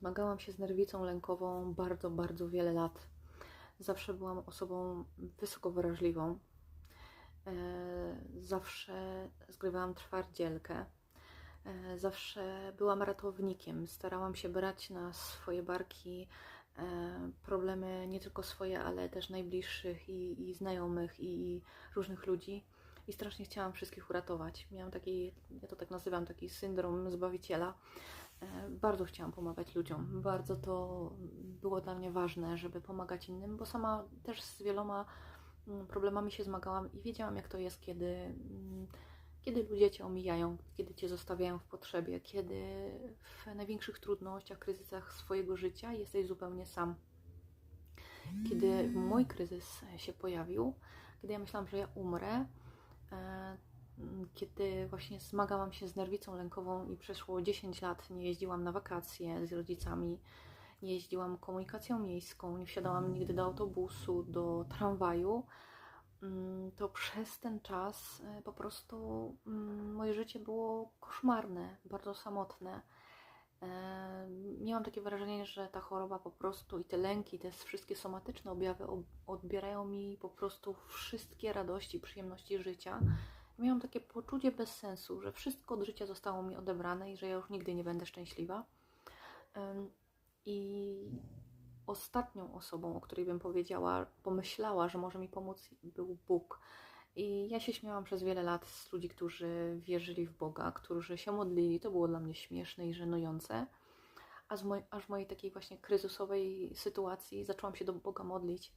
Zmagałam się z nerwicą lękową bardzo, bardzo wiele lat. Zawsze byłam osobą wysoko wrażliwą. E, Zawsze zgrywałam twardzielkę. E, Zawsze byłam ratownikiem. Starałam się brać na swoje barki e, problemy nie tylko swoje, ale też najbliższych i, i znajomych i różnych ludzi. I strasznie chciałam wszystkich uratować. Miałam taki, ja to tak nazywam, taki syndrom zbawiciela. E, Bardzo chciałam pomagać ludziom. Bardzo to było dla mnie ważne, żeby pomagać innym, bo sama też z wieloma mm, problemami się zmagałam i wiedziałam, jak to jest, kiedy, mm, kiedy ludzie cię omijają, kiedy cię zostawiają w potrzebie, kiedy w największych trudnościach, kryzysach swojego życia jesteś zupełnie sam. Kiedy mój kryzys się pojawił, kiedy ja myślałam, że ja umrę, e, kiedy właśnie zmagałam się z nerwicą lękową i przeszło 10 lat nie jeździłam na wakacje z rodzicami, nie jeździłam komunikacją miejską, nie wsiadałam nigdy do autobusu, do tramwaju, mm, to przez ten czas e, po prostu mm, moje życie było koszmarne, bardzo samotne. E, Miałam takie wrażenie, że ta choroba po prostu i te lęki, te wszystkie somatyczne objawy ob- odbierają mi po prostu wszystkie radości, przyjemności życia. Miałam takie poczucie bez sensu, że wszystko od życia zostało mi odebrane i że ja już nigdy nie będę szczęśliwa. I ostatnią osobą, o której bym powiedziała, pomyślała, że może mi pomóc, był Bóg. I ja się śmiałam przez wiele lat z ludzi, którzy wierzyli w Boga, którzy się modlili. To było dla mnie śmieszne i żenujące. A z moj, aż w mojej takiej właśnie kryzysowej sytuacji zaczęłam się do Boga modlić.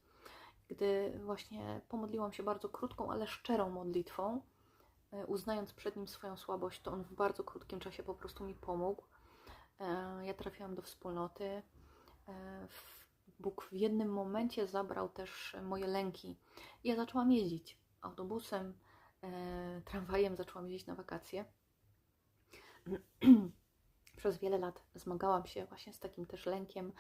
Gdy właśnie pomodliłam się bardzo krótką, ale szczerą modlitwą, uznając przed Nim swoją słabość, to On w bardzo krótkim czasie po prostu mi pomógł. E, Ja trafiłam do wspólnoty. E, Bóg w jednym momencie zabrał też moje lęki. Ja zaczęłam jeździć autobusem, e, tramwajem, zaczęłam jeździć na wakacje. Przez wiele lat zmagałam się właśnie z takim też lękiem,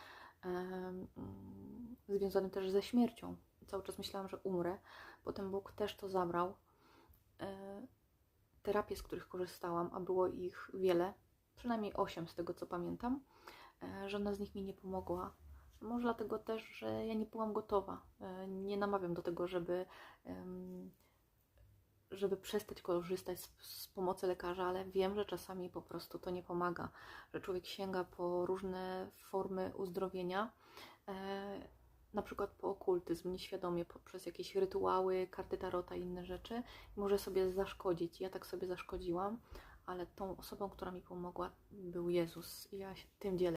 em, mm, związanym też ze śmiercią. Cały czas myślałam, że umrę. Potem Bóg też to zabrał. Terapie, z których korzystałam, a było ich wiele, przynajmniej osiem z tego co pamiętam, e, żadna z nich mi nie pomogła. Może dlatego też, że ja nie byłam gotowa. E, Nie namawiam do tego, żeby, żeby przestać korzystać z, z pomocy lekarza, ale wiem, że czasami po prostu to nie pomaga, że człowiek sięga po różne formy uzdrowienia, e, na przykład po okultyzm, nieświadomie, poprzez jakieś rytuały, karty tarota i inne rzeczy, może sobie zaszkodzić. Ja tak sobie zaszkodziłam, ale tą osobą, która mi pomogła, był Jezus. I ja się tym dzielę.